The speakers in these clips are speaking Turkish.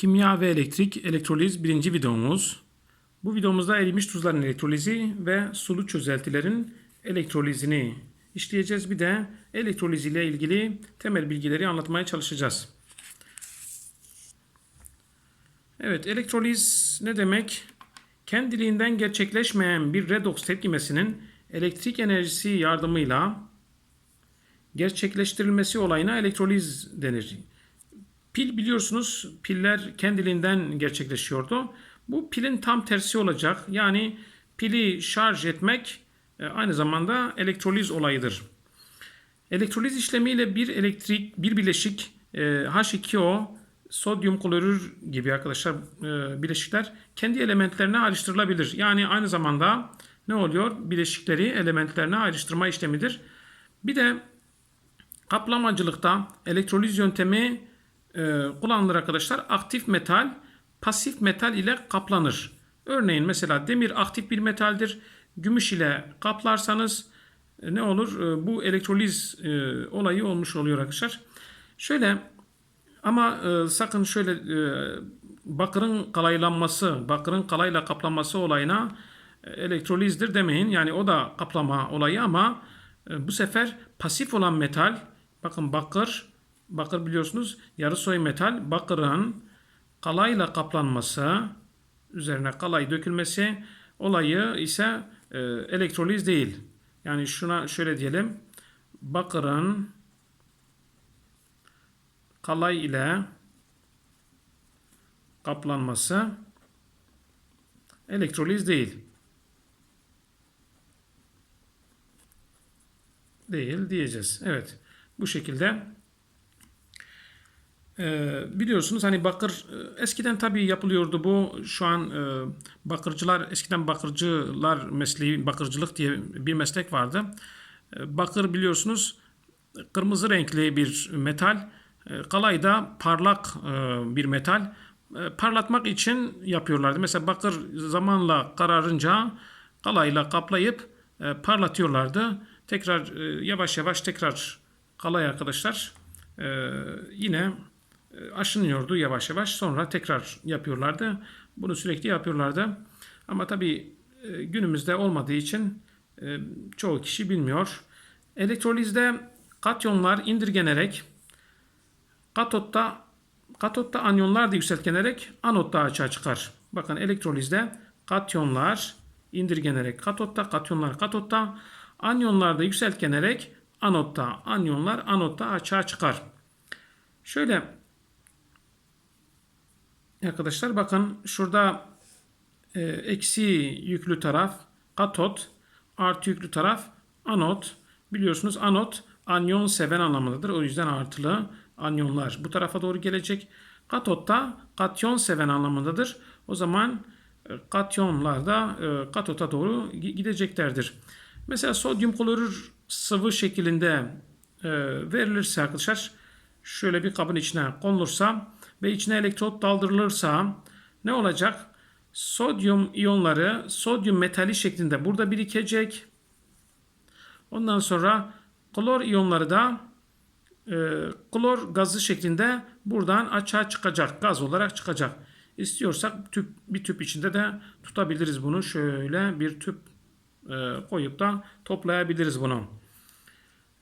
Kimya ve elektrik elektroliz birinci videomuz. Bu videomuzda erimiş tuzların elektrolizi ve sulu çözeltilerin elektrolizini işleyeceğiz. Bir de elektroliz ile ilgili temel bilgileri anlatmaya çalışacağız. Evet, elektroliz ne demek? Kendiliğinden gerçekleşmeyen bir redoks tepkimesinin elektrik enerjisi yardımıyla gerçekleştirilmesi olayına elektroliz denir. Pil biliyorsunuz piller kendiliğinden gerçekleşiyordu. Bu pilin tam tersi olacak. Yani pili şarj etmek e, aynı zamanda elektroliz olayıdır. Elektroliz işlemiyle bir elektrik, bir bileşik e, H2O, sodyum klorür gibi arkadaşlar e, bileşikler kendi elementlerine ayrıştırılabilir. Yani aynı zamanda ne oluyor? Bileşikleri elementlerine ayrıştırma işlemidir. Bir de kaplamacılıkta elektroliz yöntemi e, kullanılır arkadaşlar. Aktif metal pasif metal ile kaplanır. Örneğin mesela demir aktif bir metaldir. Gümüş ile kaplarsanız e, ne olur? E, bu elektroliz e, olayı olmuş oluyor arkadaşlar. Şöyle ama e, sakın şöyle e, bakırın kalaylanması, bakırın kalayla kaplanması olayına e, elektrolizdir demeyin. Yani o da kaplama olayı ama e, bu sefer pasif olan metal, bakın bakır, bakır biliyorsunuz yarı soy metal, bakırın kalayla kaplanması, üzerine kalay dökülmesi olayı ise e, elektroliz değil. Yani şuna şöyle diyelim. Bakırın kalay ile kaplanması elektroliz değil. Değil diyeceğiz. Evet. Bu şekilde biliyorsunuz hani bakır e, eskiden tabii yapılıyordu bu. Şu an e, bakırcılar eskiden bakırcılar mesleği bakırcılık diye bir meslek vardı. E, bakır biliyorsunuz kırmızı renkli bir metal. Kalay da parlak bir metal. Parlatmak için yapıyorlardı. Mesela bakır zamanla kararınca kalayla kaplayıp parlatıyorlardı. Tekrar yavaş yavaş tekrar kalay arkadaşlar yine aşınıyordu yavaş yavaş. Sonra tekrar yapıyorlardı. Bunu sürekli yapıyorlardı. Ama tabii e, günümüzde olmadığı için e, çoğu kişi bilmiyor. Elektrolizde katyonlar indirgenerek katotta katotta anyonlar da yükseltgenerek anotta açığa çıkar. Bakın elektrolizde katyonlar indirgenerek katotta, katyonlar katotta, anyonlar da yükseltgenerek anotta, anyonlar anotta açığa çıkar. Şöyle Arkadaşlar bakın şurada e, eksi yüklü taraf katot, artı yüklü taraf anot. Biliyorsunuz anot anyon seven anlamındadır. O yüzden artılı anyonlar bu tarafa doğru gelecek. Katot da katyon seven anlamındadır. O zaman e, katyonlar da e, katota doğru gideceklerdir. Mesela sodyum klorür sıvı şeklinde e, verilirse arkadaşlar şöyle bir kabın içine konulursa ve içine elektrot daldırılırsa ne olacak? Sodyum iyonları sodyum metali şeklinde burada birikecek. Ondan sonra klor iyonları da e, klor gazı şeklinde buradan açığa çıkacak. Gaz olarak çıkacak. İstiyorsak tüp bir tüp içinde de tutabiliriz bunu. Şöyle bir tüp e, koyup da toplayabiliriz bunu.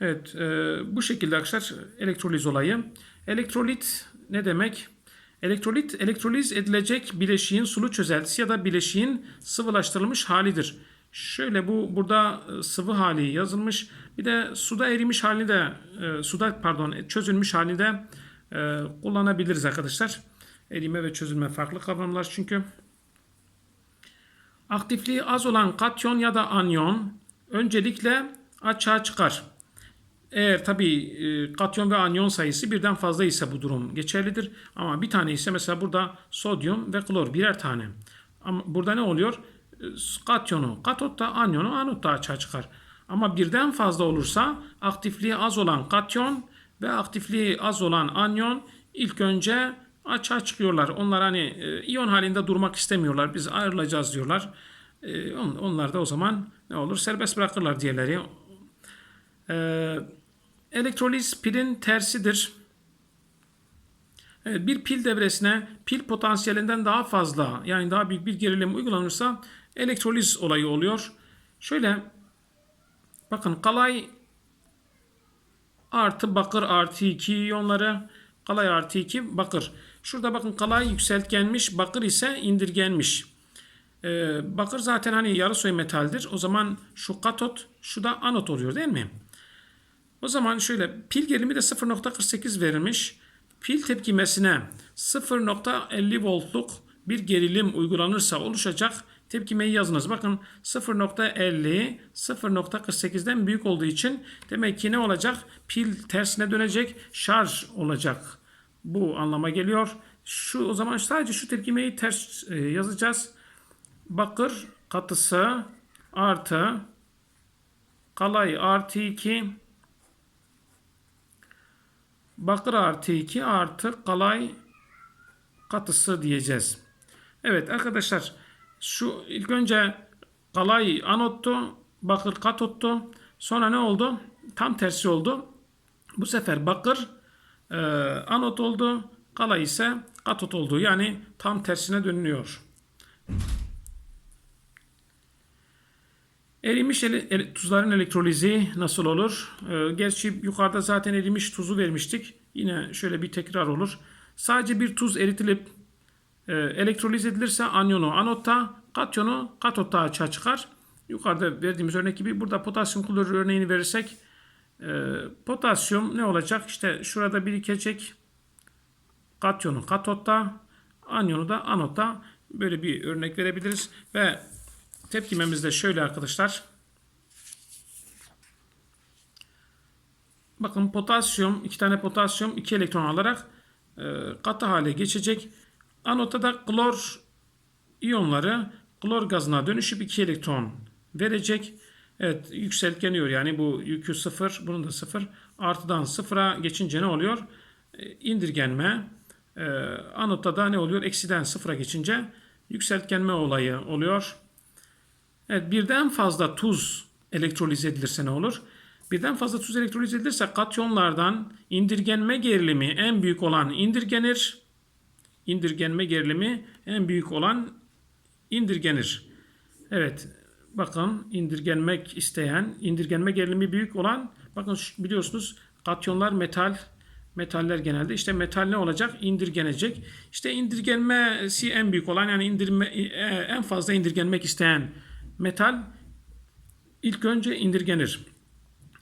Evet e, bu şekilde arkadaşlar elektroliz olayı. Elektrolit ne demek? Elektrolit, elektroliz edilecek bileşiğin sulu çözeltisi ya da bileşiğin sıvılaştırılmış halidir. Şöyle bu burada e, sıvı hali yazılmış. Bir de suda erimiş hali de e, suda pardon çözülmüş hali de e, kullanabiliriz arkadaşlar. Erime ve çözülme farklı kavramlar çünkü. Aktifliği az olan katyon ya da anyon öncelikle açığa çıkar. Eğer tabi e, katyon ve anyon sayısı birden fazla ise bu durum geçerlidir. Ama bir tane ise mesela burada sodyum ve klor birer tane. Ama burada ne oluyor? E, katyonu katotta, anyonu anotta açığa çıkar. Ama birden fazla olursa aktifliği az olan katyon ve aktifliği az olan anyon ilk önce açığa çıkıyorlar. Onlar hani e, iyon halinde durmak istemiyorlar. Biz ayrılacağız diyorlar. Onlar da o zaman ne olur? Serbest bırakırlar diğerleri. Ee, elektroliz pilin tersidir. Bir pil devresine pil potansiyelinden daha fazla yani daha büyük bir gerilim uygulanırsa elektroliz olayı oluyor. Şöyle bakın kalay artı bakır artı 2 iyonları kalay artı 2 bakır. Şurada bakın kalay yükseltgenmiş bakır ise indirgenmiş. Ee, bakır zaten hani yarı soy metaldir. O zaman şu katot şu da anot oluyor değil mi? O zaman şöyle pil gerilimi de 0.48 verilmiş. Pil tepkimesine 0.50 voltluk bir gerilim uygulanırsa oluşacak tepkimeyi yazınız. Bakın 0.50 0.48'den büyük olduğu için demek ki ne olacak? Pil tersine dönecek, şarj olacak. Bu anlama geliyor. Şu o zaman sadece şu tepkimeyi ters e, yazacağız. Bakır katısı artı kalay artı 2 bakır artı 2 artı kalay katısı diyeceğiz. Evet arkadaşlar şu ilk önce kalay anottu, bakır katottu. Sonra ne oldu? Tam tersi oldu. Bu sefer bakır e, anot oldu. Kalay ise katot oldu. Yani tam tersine dönüyor. Erimiş ele- tuzların elektrolizi nasıl olur? Ee, gerçi yukarıda zaten erimiş tuzu vermiştik. Yine şöyle bir tekrar olur. Sadece bir tuz eritilip e, elektroliz edilirse anyonu anotta, katyonu katotta açığa çıkar. Yukarıda verdiğimiz örnek gibi burada potasyum klorür örneğini verirsek e, potasyum ne olacak? İşte şurada birikecek katyonu katotta, anyonu da anotta böyle bir örnek verebiliriz ve tepkimemiz de şöyle arkadaşlar. Bakın potasyum, iki tane potasyum, iki elektron alarak e, katı hale geçecek. Anotta da klor iyonları klor gazına dönüşüp iki elektron verecek. Evet yükseltgeniyor yani bu yükü sıfır, bunun da sıfır. Artıdan sıfıra geçince ne oluyor? E, indirgenme. E, anotta da ne oluyor? Eksiden sıfıra geçince yükseltgenme olayı oluyor. Evet birden fazla tuz elektroliz edilirse ne olur? Birden fazla tuz elektroliz edilirse katyonlardan indirgenme gerilimi en büyük olan indirgenir. İndirgenme gerilimi en büyük olan indirgenir. Evet bakın indirgenmek isteyen, indirgenme gerilimi büyük olan bakın biliyorsunuz katyonlar metal metaller genelde işte metal ne olacak? İndirgenecek. İşte indirgenmesi en büyük olan yani indirme e, en fazla indirgenmek isteyen metal ilk önce indirgenir.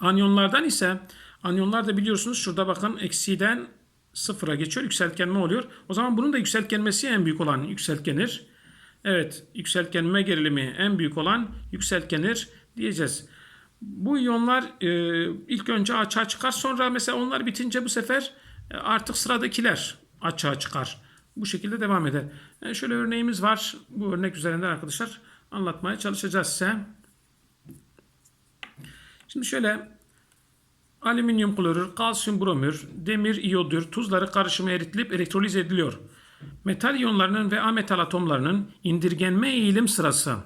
Anyonlardan ise anyonlar da biliyorsunuz şurada bakın eksiden sıfıra geçiyor. Yükseltgenme oluyor. O zaman bunun da yükseltgenmesi en büyük olan yükseltgenir. Evet yükseltgenme gerilimi en büyük olan yükseltgenir diyeceğiz. Bu iyonlar e, ilk önce açığa çıkar. Sonra mesela onlar bitince bu sefer e, artık sıradakiler açığa çıkar. Bu şekilde devam eder. E, şöyle örneğimiz var. Bu örnek üzerinden arkadaşlar anlatmaya çalışacağız size. Şimdi şöyle alüminyum klorür, kalsiyum bromür, demir iyodür, tuzları karışımı eritilip elektroliz ediliyor. Metal iyonlarının ve ametal atomlarının indirgenme eğilim sırası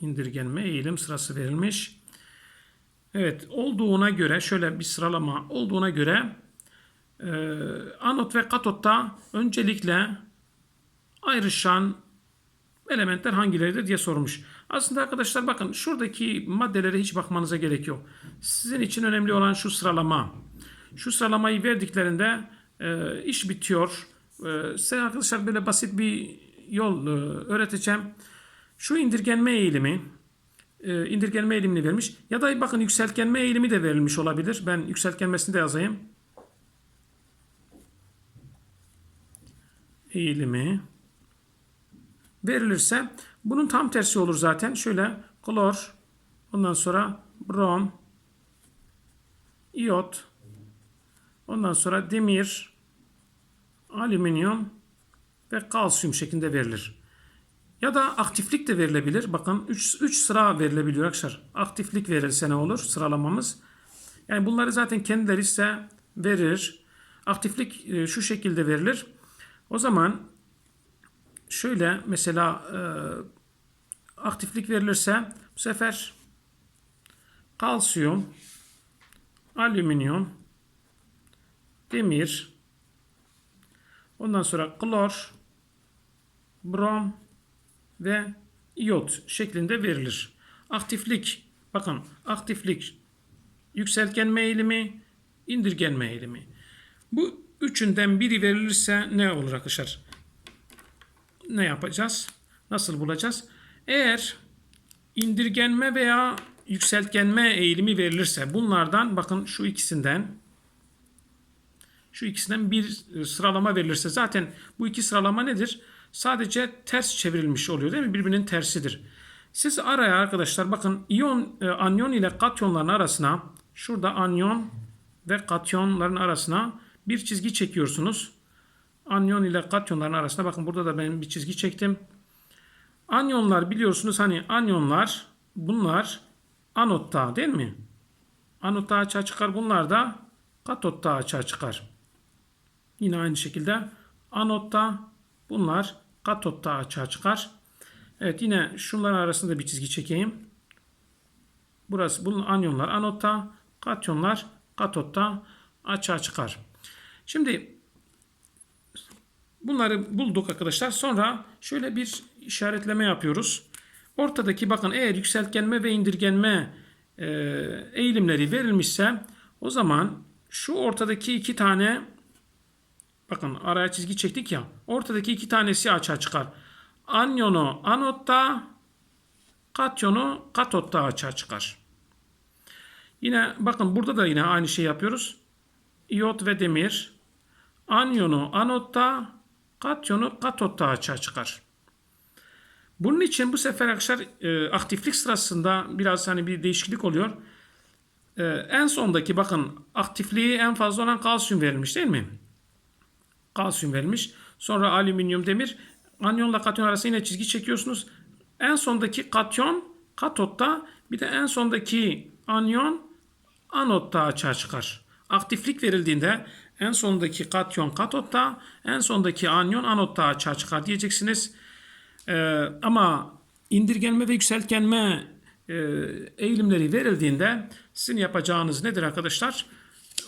indirgenme eğilim sırası verilmiş. Evet, olduğuna göre şöyle bir sıralama olduğuna göre anot ve katotta öncelikle ayrışan elementler hangileridir diye sormuş. Aslında arkadaşlar bakın şuradaki maddelere hiç bakmanıza gerek yok. Sizin için önemli olan şu sıralama. Şu sıralamayı verdiklerinde e, iş bitiyor. E, size arkadaşlar böyle basit bir yol e, öğreteceğim. Şu indirgenme eğilimi, e, indirgenme eğilimini vermiş. Ya da bakın yükseltgenme eğilimi de verilmiş olabilir. Ben yükseltgenmesini de yazayım. Eğilimi verilirse bunun tam tersi olur zaten. Şöyle klor, ondan sonra brom, iyot, ondan sonra demir, alüminyum ve kalsiyum şeklinde verilir. Ya da aktiflik de verilebilir. Bakın 3 sıra verilebiliyor arkadaşlar. Aktiflik verilse ne olur sıralamamız? Yani bunları zaten kendileri ise verir. Aktiflik e, şu şekilde verilir. O zaman şöyle mesela e, aktiflik verilirse bu sefer kalsiyum, alüminyum, demir, Ondan sonra klor, brom ve iyot şeklinde verilir. Aktiflik, bakın aktiflik yükseltgenme eğilimi, indirgenme eğilimi. Bu üçünden biri verilirse ne olur arkadaşlar? Ne yapacağız? Nasıl bulacağız? Eğer indirgenme veya yükseltgenme eğilimi verilirse bunlardan bakın şu ikisinden şu ikisinden bir e, sıralama verilirse zaten bu iki sıralama nedir? Sadece ters çevrilmiş oluyor değil mi? Birbirinin tersidir. Siz araya arkadaşlar bakın iyon e, anyon ile katyonların arasına şurada anyon ve katyonların arasına bir çizgi çekiyorsunuz. Anyon ile katyonların arasına bakın burada da ben bir çizgi çektim. Anyonlar biliyorsunuz hani anyonlar bunlar anotta değil mi? Anotta açığa çıkar. Bunlar da katotta açığa çıkar. Yine aynı şekilde anotta bunlar katotta açığa çıkar. Evet yine şunların arasında bir çizgi çekeyim. Burası bunun anyonlar anotta, katyonlar katotta açığa çıkar. Şimdi bunları bulduk arkadaşlar. Sonra şöyle bir işaretleme yapıyoruz. Ortadaki bakın eğer yükseltgenme ve indirgenme e, eğilimleri verilmişse o zaman şu ortadaki iki tane bakın araya çizgi çektik ya ortadaki iki tanesi açığa çıkar. Anyonu anotta katyonu katotta açığa çıkar. Yine bakın burada da yine aynı şey yapıyoruz. İyot ve demir anyonu anotta katyonu katotta açığa çıkar. Bunun için bu sefer arkadaşlar e, aktiflik sırasında biraz hani bir değişiklik oluyor. E, en sondaki bakın aktifliği en fazla olan kalsiyum verilmiş değil mi? Kalsiyum verilmiş. Sonra alüminyum, demir. Anyonla katyon arasında yine çizgi çekiyorsunuz. En sondaki katyon katotta bir de en sondaki anyon anotta açığa çıkar. Aktiflik verildiğinde en sondaki katyon katotta, en sondaki anyon anotta açığa çıkar diyeceksiniz. Ee, ama indirgenme ve yükseltgenme e, eğilimleri verildiğinde sizin yapacağınız nedir arkadaşlar?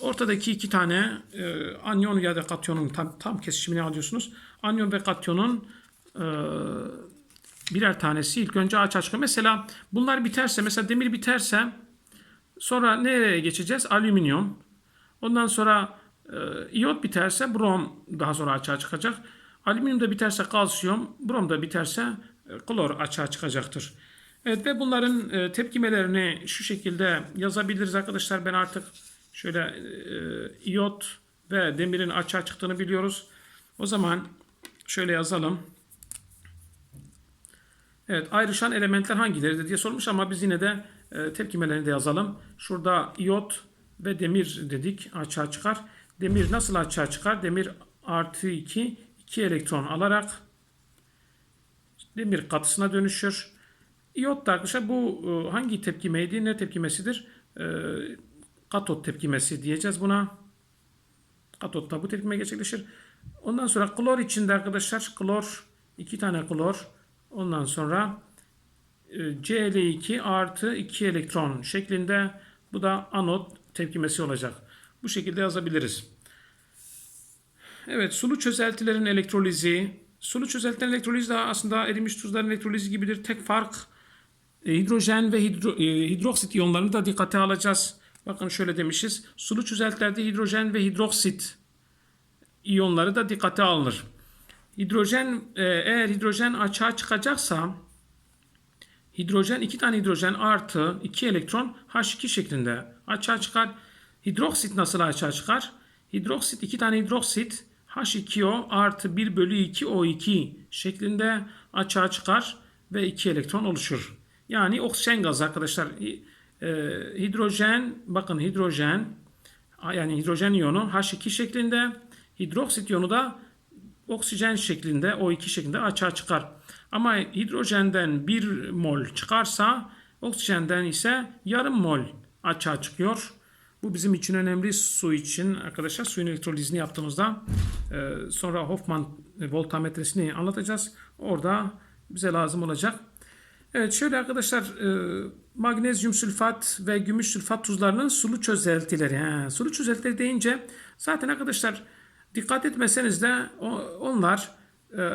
Ortadaki iki tane e, anyon ya da katyonun tam, tam kesişimini alıyorsunuz. Anyon ve katyonun e, birer tanesi ilk önce açığa çıkıyor. Mesela bunlar biterse, mesela demir biterse sonra nereye geçeceğiz? Alüminyum. Ondan sonra iyot biterse brom daha sonra açığa çıkacak. Alüminyum da biterse kalsiyum, brom da biterse e, klor açığa çıkacaktır. Evet ve bunların e, tepkimelerini şu şekilde yazabiliriz arkadaşlar. Ben artık şöyle e, ve demirin açığa çıktığını biliyoruz. O zaman şöyle yazalım. Evet ayrışan elementler hangileridir diye sormuş ama biz yine de e, tepkimelerini de yazalım. Şurada iyot ve demir dedik açığa çıkar. Demir nasıl açığa çıkar? Demir artı 2 2 elektron alarak demir katısına dönüşür. İyot da arkadaşlar bu e, hangi tepkimeydi? Ne tepkimesidir? E, katot tepkimesi diyeceğiz buna. Katotta bu tepkime gerçekleşir. Ondan sonra klor içinde arkadaşlar klor iki tane klor ondan sonra e, Cl2 artı 2 elektron şeklinde bu da anot tepkimesi olacak. Bu şekilde yazabiliriz. Evet, sulu çözeltilerin elektrolizi. Sulu çözeltilerin elektrolizi de aslında erimiş tuzların elektrolizi gibidir. Tek fark e, hidrojen ve hidro, e, hidroksit iyonlarını da dikkate alacağız. Bakın şöyle demişiz. Sulu çözeltilerde hidrojen ve hidroksit iyonları da dikkate alınır. Hidrojen e, eğer hidrojen açığa çıkacaksa hidrojen iki tane hidrojen artı 2 elektron H2 şeklinde açığa çıkar. Hidroksit nasıl açığa çıkar? Hidroksit iki tane hidroksit H2O artı 1 bölü 2 O2 şeklinde açığa çıkar ve 2 elektron oluşur. Yani oksijen gazı arkadaşlar. E, hidrojen bakın hidrojen yani hidrojen iyonu H2 şeklinde hidroksit iyonu da oksijen şeklinde O2 şeklinde açığa çıkar. Ama hidrojenden 1 mol çıkarsa oksijenden ise yarım mol açığa çıkıyor. Bu bizim için önemli su için arkadaşlar. Suyun elektrolizini yaptığımızda e, sonra Hoffman voltametresini anlatacağız. Orada bize lazım olacak. Evet şöyle arkadaşlar e, magnezyum sülfat ve gümüş sülfat tuzlarının sulu çözeltileri. He, sulu çözeltileri deyince zaten arkadaşlar Dikkat etmeseniz de o- onlar e,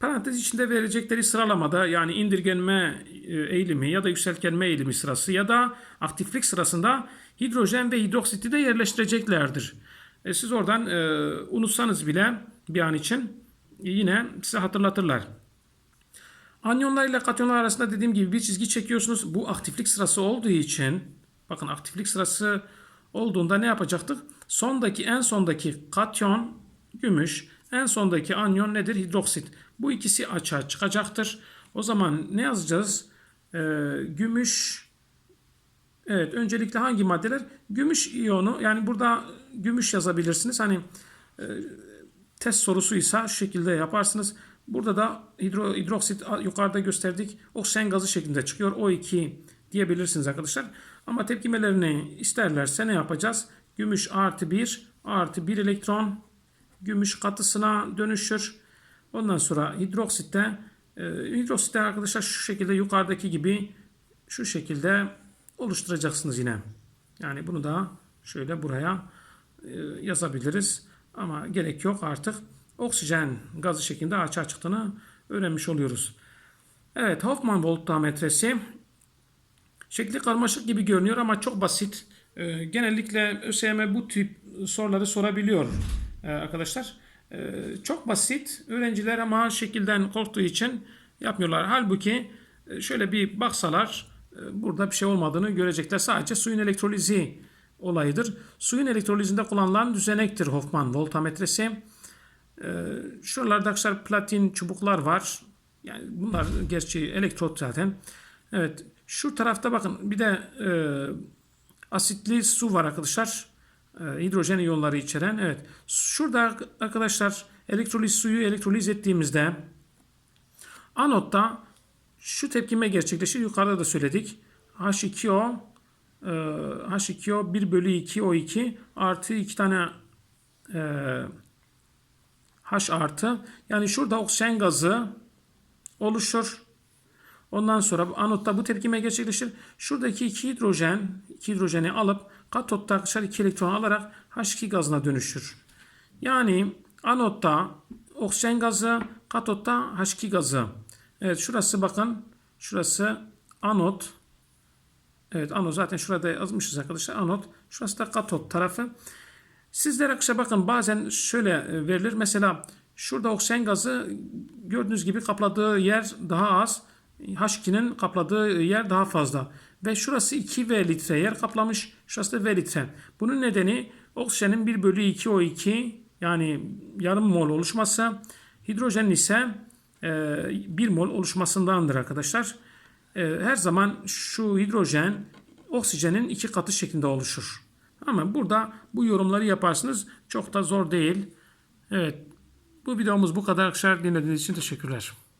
parantez içinde verecekleri sıralamada yani indirgenme e, eğilimi ya da yükseltgenme eğilimi sırası ya da aktiflik sırasında hidrojen ve hidroksiti de yerleştireceklerdir. E, siz oradan e, unutsanız bile bir an için yine size hatırlatırlar. Anyonlar ile katyonlar arasında dediğim gibi bir çizgi çekiyorsunuz. Bu aktiflik sırası olduğu için bakın aktiflik sırası olduğunda ne yapacaktık? Sondaki en sondaki katyon gümüş, en sondaki anyon nedir? Hidroksit. Bu ikisi açığa çıkacaktır. O zaman ne yazacağız? Ee, gümüş Evet, öncelikle hangi maddeler? Gümüş iyonu. Yani burada gümüş yazabilirsiniz. Hani test sorusuysa şu şekilde yaparsınız. Burada da hidro, hidroksit yukarıda gösterdik. Oksijen gazı şeklinde çıkıyor. O2 diyebilirsiniz arkadaşlar. Ama tepkimelerini isterlerse ne yapacağız? Gümüş artı 1 artı 1 elektron gümüş katısına dönüşür. Ondan sonra hidroksitte e, hidroksitte arkadaşlar şu şekilde yukarıdaki gibi şu şekilde oluşturacaksınız yine. Yani bunu da şöyle buraya e, yazabiliriz. Ama gerek yok artık. Oksijen gazı şeklinde açığa çıktığını öğrenmiş oluyoruz. Evet Hoffman voltametresi şekli karmaşık gibi görünüyor ama çok basit. Ee, genellikle ÖSYM bu tip soruları sorabiliyor ee, arkadaşlar. Çok basit. Öğrenciler ama şekilden korktuğu için yapmıyorlar. Halbuki e, şöyle bir baksalar e, burada bir şey olmadığını görecekler. Sadece suyun elektrolizi olayıdır. Suyun elektrolizinde kullanılan düzenektir Hoffman voltametresi. Ee, şuralarda arkadaşlar platin çubuklar var. Yani bunlar gerçi elektrot zaten. Evet. Şu tarafta bakın bir de e, asitli su var arkadaşlar. E, hidrojen iyonları içeren. Evet. Şurada arkadaşlar elektroliz suyu elektroliz ettiğimizde anotta şu tepkime gerçekleşir. Yukarıda da söyledik. H2O e, H2O 1 bölü 2 O2 artı 2 tane e, H artı. Yani şurada oksijen gazı oluşur. Ondan sonra anotta bu tepkime gerçekleşir. Şuradaki iki hidrojen, iki hidrojeni alıp katotta arkadaşlar iki elektron alarak H2 gazına dönüşür. Yani anotta oksijen gazı, katotta H2 gazı. Evet şurası bakın. Şurası anot. Evet anot zaten şurada yazmışız arkadaşlar. Anot. Şurası da katot tarafı. Sizlere arkadaşlar bakın bazen şöyle e, verilir. Mesela şurada oksijen gazı gördüğünüz gibi kapladığı yer daha az. H2'nin kapladığı yer daha fazla. Ve şurası 2 V litre yer kaplamış. Şurası da V litre. Bunun nedeni oksijenin 1 bölü 2 O2 yani yarım mol oluşması. Hidrojenin ise 1 mol oluşmasındandır arkadaşlar. E, Her zaman şu hidrojen oksijenin iki katı şeklinde oluşur. Ama burada bu yorumları yaparsınız. Çok da zor değil. Evet. Bu videomuz bu kadar. Arkadaşlar dinlediğiniz için teşekkürler.